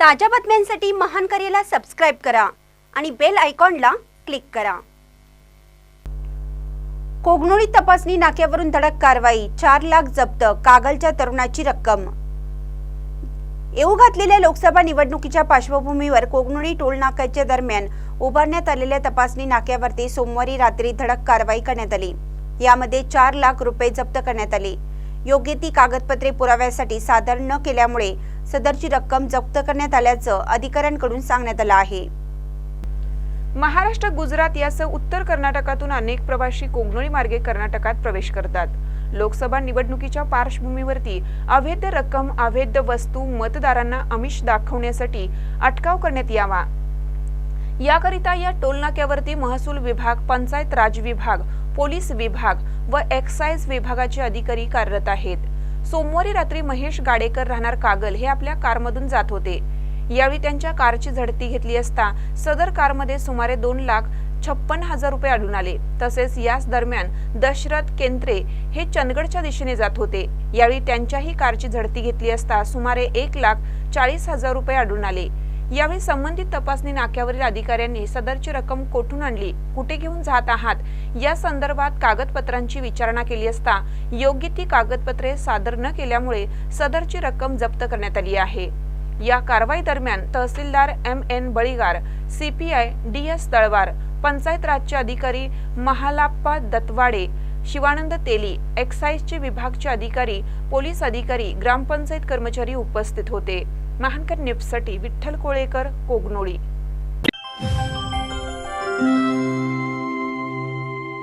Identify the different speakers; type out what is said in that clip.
Speaker 1: ताज्या बातम्यांसाठी महान करेला सबस्क्राईब करा आणि बेल आयकॉनला क्लिक करा. कोगनोळी तपासणी नाक्यावरून धडक कारवाई चार लाख जप्त कागलच्या तरुणाची रक्कम. येऊ घातलेल्या लोकसभा निवडणुकीच्या पार्श्वभूमीवर कोगनोळी टोल नाक्याच्या दरम्यान उभारण्यात आलेल्या तपासणी नाक्यावरती सोमवारी रात्री धडक कारवाई करण्यात आली. यामध्ये चार लाख रुपये जप्त करण्यात आले. योग्य ती कागदपत्रे पुराव्यासाठी सादर न केल्यामुळे सदरची रक्कम जप्त करण्यात आल्याचं अधिकाऱ्यांकडून सांगण्यात आलं आहे.
Speaker 2: महाराष्ट्र गुजरात यासह उत्तर कर्नाटकातून अनेक प्रवासी कोंगनोळी मार्गे कर्नाटकात प्रवेश करतात. लोकसभा निवडणुकीच्या पार्श्वभूमीवरती अवैध रक्कम अवैध वस्तू मतदारांना आमिष दाखवण्यासाठी अटकाव करण्यात यावा. याकरिता या टोलनाक्यावरती महसूल विभाग पंचायत राज विभाग पोलीस विभाग व एक्साईज विभागाचे अधिकारी कार्यरत आहेत. सोमवारी रात्री महेश गाडेकर राहणार कागल हे आपल्या कारमधून जात होते. यावेळी त्यांच्या कारची झडती घेतली असता सदर कारमध्ये सुमारे दोन लाख छप्पन हजार रुपये आढळून आले. तसेच याच दरम्यान दशरथ केंद्रे हे चंदगडच्या दिशेने जात होते. यावेळी त्यांच्याही कारची झडती घेतली असता सुमारे एक लाख चाळीस हजार रुपये आढळून आले. यावेळी संबंधित तपासणी नाक्यावरील अधिकाऱ्यांनी सदरची रक्कम कोठून आणली? कुठे घेऊन जात आहात? या संदर्भात कागदपत्रांची विचारणा केली असता योग्य ती कागदपत्रे सादर न केल्यामुळे सदरची रक्कम जप्त करण्यात आली आहे. या कारवाई दरम्यान तहसीलदार M N Baligar CPI D S Talwar panchayat राजचे अधिकारी महालाप्पा दत्वाडे शिवानंद तेली एक्साईजचे विभागचे अधिकारी पोलीस अधिकारी ग्रामपंचायत कर्मचारी उपस्थित होते. महानकर न्यूजसाठी विठ्ठल कोळेकर कोगनोळी.